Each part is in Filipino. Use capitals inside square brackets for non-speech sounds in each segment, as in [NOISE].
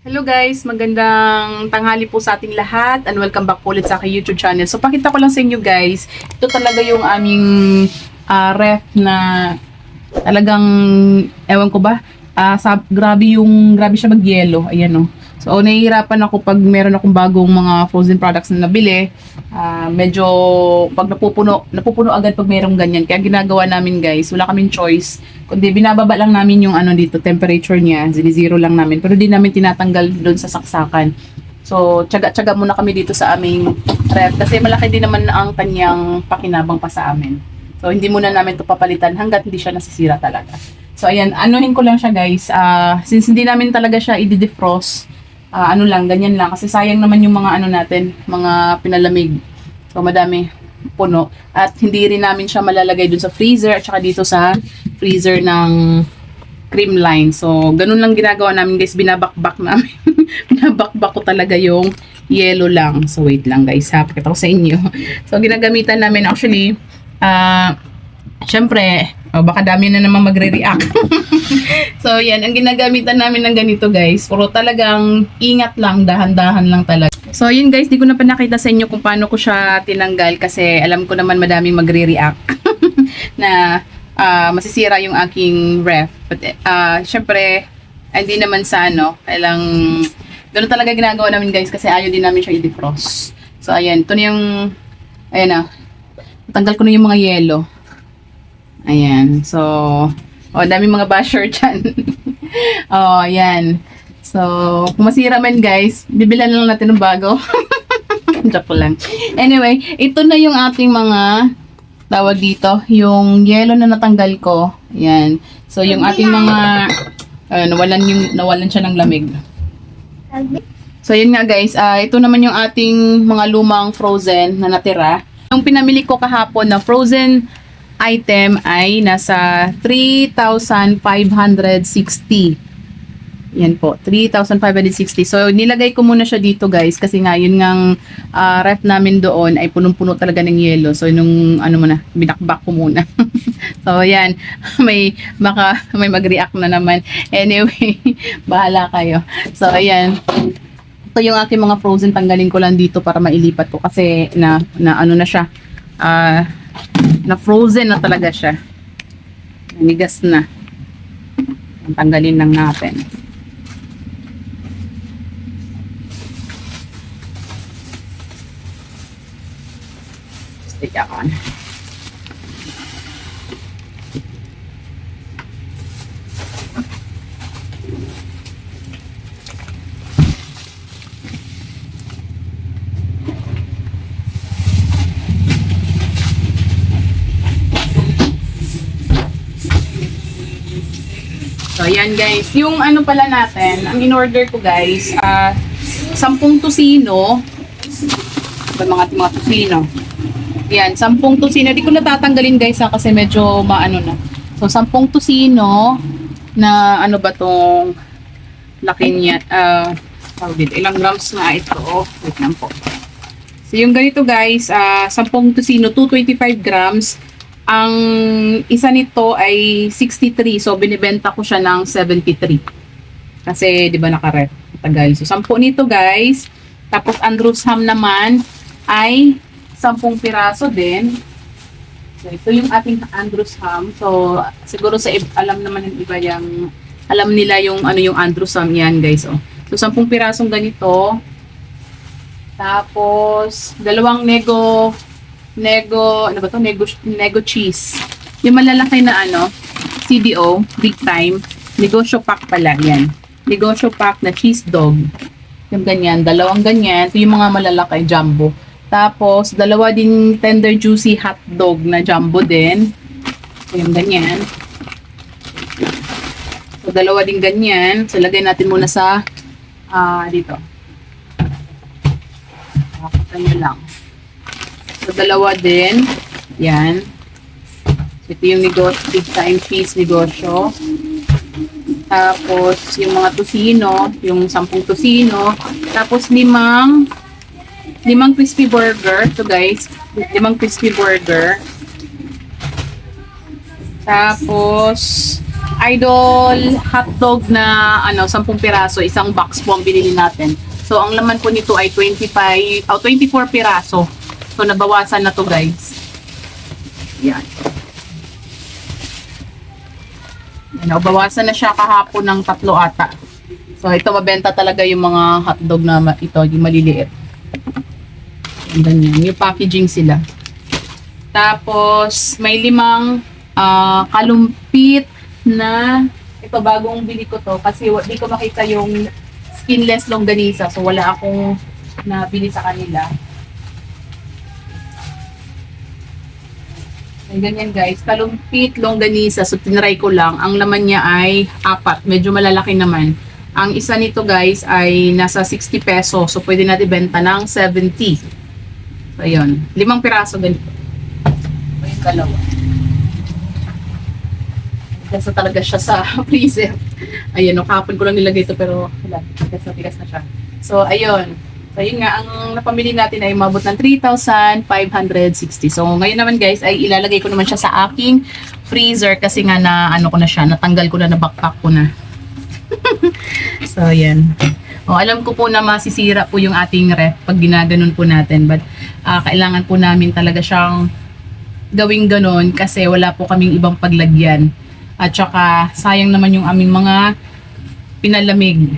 Hello guys, magandang tanghali po sa ating lahat and welcome back ulit sa aking YouTube channel. So pakita ko lang sa inyo guys, ito talaga yung aming ah, ref na talagang, ewan ko ba, ah, sa, grabe yung, grabe siya mag-yellow, ayan o. So nahihirapan ako pag meron akong bagong mga frozen products na nabili, ah, medyo pag napupuno, napupuno agad pag merong ganyan. Kaya ginagawa namin guys, wala kaming choice kundi binababa lang namin yung ano dito, temperature niya, zero lang namin. Pero di namin tinatanggal doon sa saksakan. So, tsaga-tsaga muna kami dito sa aming ref kasi malaki din naman ang kanyang pakinabang pa sa amin. So, hindi muna namin to papalitan hanggat hindi siya nasisira talaga. So, ayan, anuhin ko lang siya guys. Ah, since hindi namin talaga siya i-defrost, ah, ano lang, ganyan lang. Kasi sayang naman yung mga ano natin, mga pinalamig. So, madami puno. At hindi rin namin siya malalagay dun sa freezer at saka dito sa freezer ng cream line. So, ganun lang ginagawa namin guys. Binabakbak namin. [LAUGHS] Binabakbak ko talaga yung yellow lang. So, wait lang guys ha. Pakita ko sa inyo. So, ginagamitan namin actually, ah, syempre, oh, baka dami na naman magre-react. [LAUGHS] so, yan. Ang ginagamitan namin ng ganito guys. Puro talagang ingat lang, dahan-dahan lang talaga. So, yun guys, di ko na pa nakita sa inyo kung paano ko siya tinanggal kasi alam ko naman madaming magre-react [LAUGHS] na ah, masisira yung aking ref. But, uh, syempre, hindi naman sa ano, kailang, ganun talaga ginagawa namin guys kasi ayaw din namin siya i-defrost. So, ayan, ito na yung, ayan na, tanggal ko na yung mga yellow. Ayan, so, oh, dami mga basher dyan. [LAUGHS] oh, ayan. So, kung masira man guys, bibilan lang natin ng bago. [LAUGHS] Joke lang. Anyway, ito na yung ating mga tawag dito, yung yellow na natanggal ko. Yan. So, yung ating mga uh, nawalan yung nawalan siya ng lamig. So, yun nga guys, ah, ito naman yung ating mga lumang frozen na natira. Yung pinamili ko kahapon na frozen item ay nasa 3,560. Yan po, 3,560. So, nilagay ko muna siya dito guys kasi nga yun ngang ah, ref namin doon ay punong-puno talaga ng yelo. So, nung ano muna, binakbak ko muna. [LAUGHS] so, yan. [LAUGHS] May, baka may mag-react na naman. Anyway, [LAUGHS] bahala kayo. So, ayan. Ito yung aking mga frozen. Tanggalin ko lang dito para mailipat ko kasi na, na ano na siya. Ah, na frozen na talaga siya. Nanigas na. Tanggalin lang natin. Stick on. Ayan guys. Yung ano pala natin, ang in-order ko guys, ah, sampung tusino. Mga mga tusino. Yan, sampung tusino. Di ko natatanggalin guys ha, kasi medyo maano na. So, sampung tusino na ano ba tong laki niya. Ah, tawag dito. Ilang grams nga ito. Oh, wait lang po. So, yung ganito guys, ah, sampung tusino, 225 grams. Ang isa nito ay 63. So, binibenta ko siya ng 73. Kasi, di ba, naka-ref. Tagal. So, 10 nito, guys. Tapos, Andrews Ham naman ay 10 piraso din. So, ito yung ating Andrews Ham. So, siguro sa alam naman ng iba yung alam nila yung ano yung Andrews Ham yan, guys. Oh. So, 10 pirasong ganito. Tapos, dalawang nego nego, ano ba to? Nego, nego cheese. Yung malalaki na ano, CDO, big time. Negosyo pack pala, yan. Negosyo pack na cheese dog. Yung ganyan, dalawang ganyan. Ito yung mga malalaki, jumbo. Tapos, dalawa din tender juicy hot dog na jumbo din. Yung ganyan. So, dalawa din ganyan. So, lagay natin muna sa, ah, dito. Pakita nyo lang. So, dalawa din. Yan. So, ito yung negosyo, big time cheese negosyo. Tapos, yung mga tusino, yung sampung tusino. Tapos, limang, limang crispy burger. Ito guys, limang crispy burger. Tapos, idol hotdog na ano 10 piraso, isang box po ang binili natin. So ang laman po nito ay 25 oh, 24 piraso. So nabawasan na to guys. Yan. Yan, nabawasan na siya kahapon ng tatlo ata. So ito mabenta talaga yung mga hotdog na ito, yung maliliit. Yung ganyan. Yung packaging sila. Tapos may limang ah, kalumpit na ito bagong bili ko to kasi di ko makita yung skinless longganisa so wala akong nabili sa kanila. Ay, ganyan guys, kalumpit longganisa so tinry ko lang. Ang laman niya ay apat, medyo malalaki naman. Ang isa nito guys ay nasa 60 peso so pwede natin benta ng 70. So ayun, limang piraso ganito. O yung dalawa. Kasi talaga siya sa [LAUGHS] freezer. Ayun, no, kahapon ko lang nilagay ito pero wala, tigas na tigas na siya. So, ayun. So, nga, ang napamili natin ay mabot ng 3,560. So, ngayon naman guys, ay ilalagay ko naman siya sa aking freezer kasi nga na, ano ko na siya, natanggal ko na, na backpack ko na. [LAUGHS] so, yan. O, alam ko po na masisira po yung ating ref pag ginaganon po natin. But, ah, kailangan po namin talaga siyang gawing ganon kasi wala po kaming ibang paglagyan. At saka, sayang naman yung aming mga pinalamig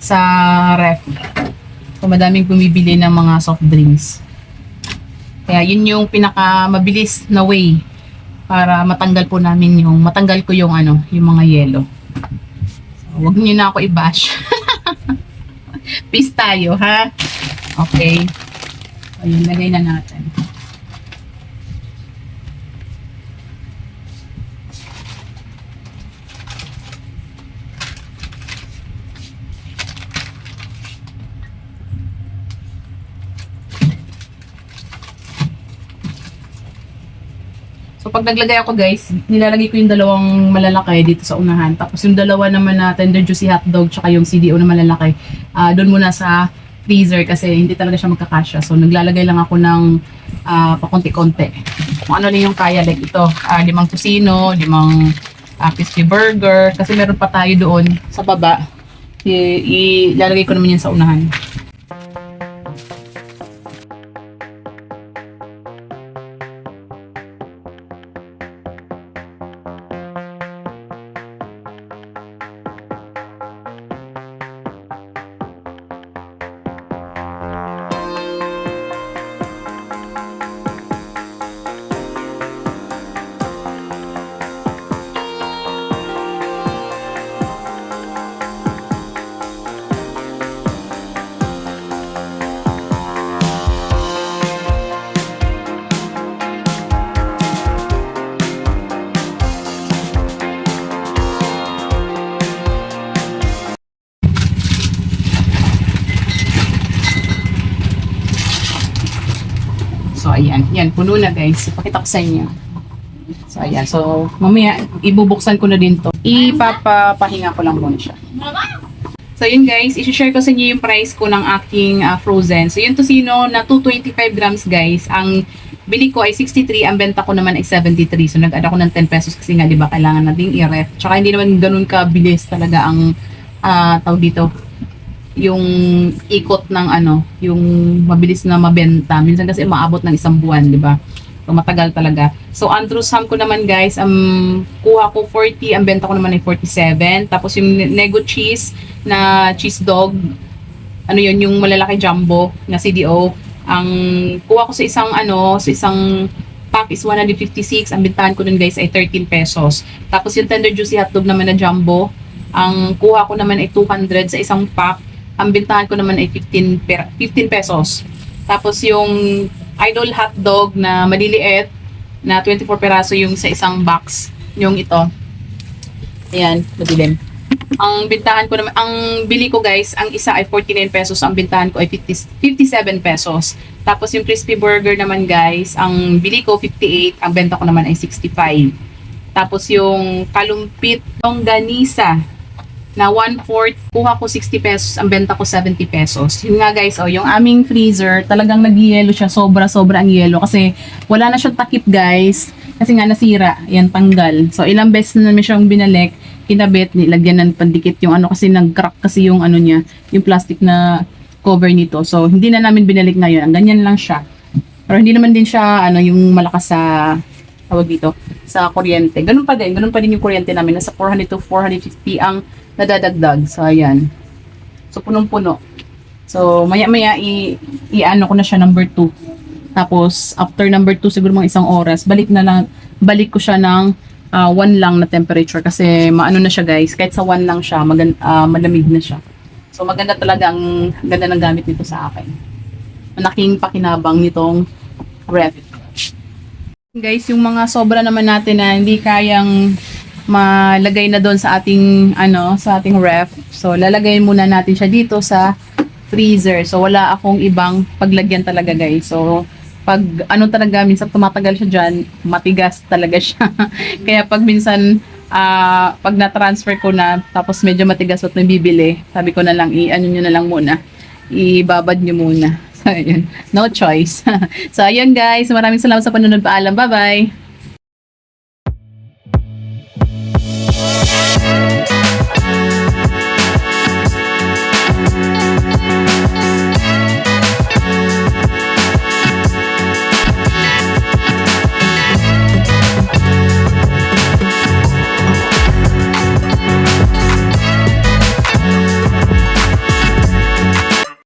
sa ref. So, madaming bumibili ng mga soft drinks. Kaya, yun yung pinaka mabilis na way para matanggal po namin yung, matanggal ko yung ano, yung mga yelo. So, huwag niyo na ako i-bash. [LAUGHS] Peace tayo, ha? Okay. Ayun, lagay na natin. So pag naglagay ako guys, nilalagay ko yung dalawang malalaki dito sa unahan. Tapos yung dalawa naman na tender juicy hotdog tsaka yung CDO na malalaki, ah doon muna sa freezer kasi hindi talaga siya magkakasya. So naglalagay lang ako ng ah, pakonti-konti. Kung ano lang yung kaya like ito, ah, limang tusino, limang ah, crispy burger. Kasi meron pa tayo doon sa baba. I- ilalagay ko naman yan sa unahan. Ayan. Yan, puno na guys. Ipakita ko sa inyo. So, ayan. So, mamaya, ibubuksan ko na din to. Ipapapahinga ko lang muna siya. So, yun guys. isi-share ko sa inyo yung price ko ng aking ah, frozen. So, yung tosino na 225 grams guys. Ang bili ko ay 63. Ang benta ko naman ay 73. So, nag-add ako ng 10 pesos kasi nga, di ba, kailangan nating i-ref. Tsaka, hindi naman ganun kabilis talaga ang ah, tawag dito yung ikot ng ano, yung mabilis na mabenta. Minsan kasi maabot ng isang buwan, di ba? So, matagal talaga. So, Andrew Sam ko naman guys, um, kuha ko 40, ang benta ko naman ay 47. Tapos yung Nego cheese na cheese dog, ano yun, yung malalaki jumbo na CDO, ang kuha ko sa isang ano, sa isang pack is 156. Ang bentahan ko dun guys ay 13 pesos. Tapos yung tender juicy hotdog naman na jumbo, ang kuha ko naman ay 200 sa isang pack. Ang bintahan ko naman ay 15, per, 15 pesos. Tapos yung idol hotdog na maliliit na 24 peraso yung sa isang box. Yung ito. Ayan, madilim. Ang bintahan ko naman, ang bili ko guys, ang isa ay 49 pesos, ang bintahan ko ay 50, 57 pesos. Tapos yung crispy burger naman guys, ang bili ko 58, ang benta ko naman ay 65. Tapos yung kalumpit longganisa na 1/4, kuha ko 60 pesos, ang benta ko 70 pesos. Yun nga guys, oh, yung aming freezer, talagang nag-yelo siya, sobra-sobra ang yelo kasi wala na siyang takip guys. Kasi nga nasira, yan tanggal. So ilang beses na namin siyang binalik, kinabit, nilagyan ng pandikit yung ano kasi nag-crack kasi yung ano niya, yung plastic na cover nito. So hindi na namin binalik ngayon, ang ganyan lang siya. Pero hindi naman din siya ano yung malakas sa tawag dito sa kuryente. Ganun pa din, ganun pa din yung kuryente namin. Nasa 400 to 450 ang nadadagdag. So ayan. So punong-puno. So maya-maya i-ano ko na siya number 2. Tapos after number 2 siguro mga isang oras, balik na lang balik ko siya ng 1 lang na temperature kasi maano na siya guys. Kahit sa 1 lang siya, magan, ah, malamig na siya. So maganda talaga ang ganda ng gamit nito sa akin. Malaking pakinabang nitong ref. Guys, yung mga sobra naman natin na hindi kayang malagay na doon sa ating ano, sa ating ref. So lalagay muna natin siya dito sa freezer. So wala akong ibang paglagyan talaga guys. So pag ano talaga minsan tumatagal siya diyan, matigas talaga siya. [LAUGHS] Kaya pag minsan ah, pag na-transfer ko na tapos medyo matigas at may bibili, sabi ko na lang i-ano nyo na lang muna. Ibabad nyo muna. [LAUGHS] So. No choice. [LAUGHS] so, ayun guys. Maraming salamat sa panonood. Paalam. Bye-bye.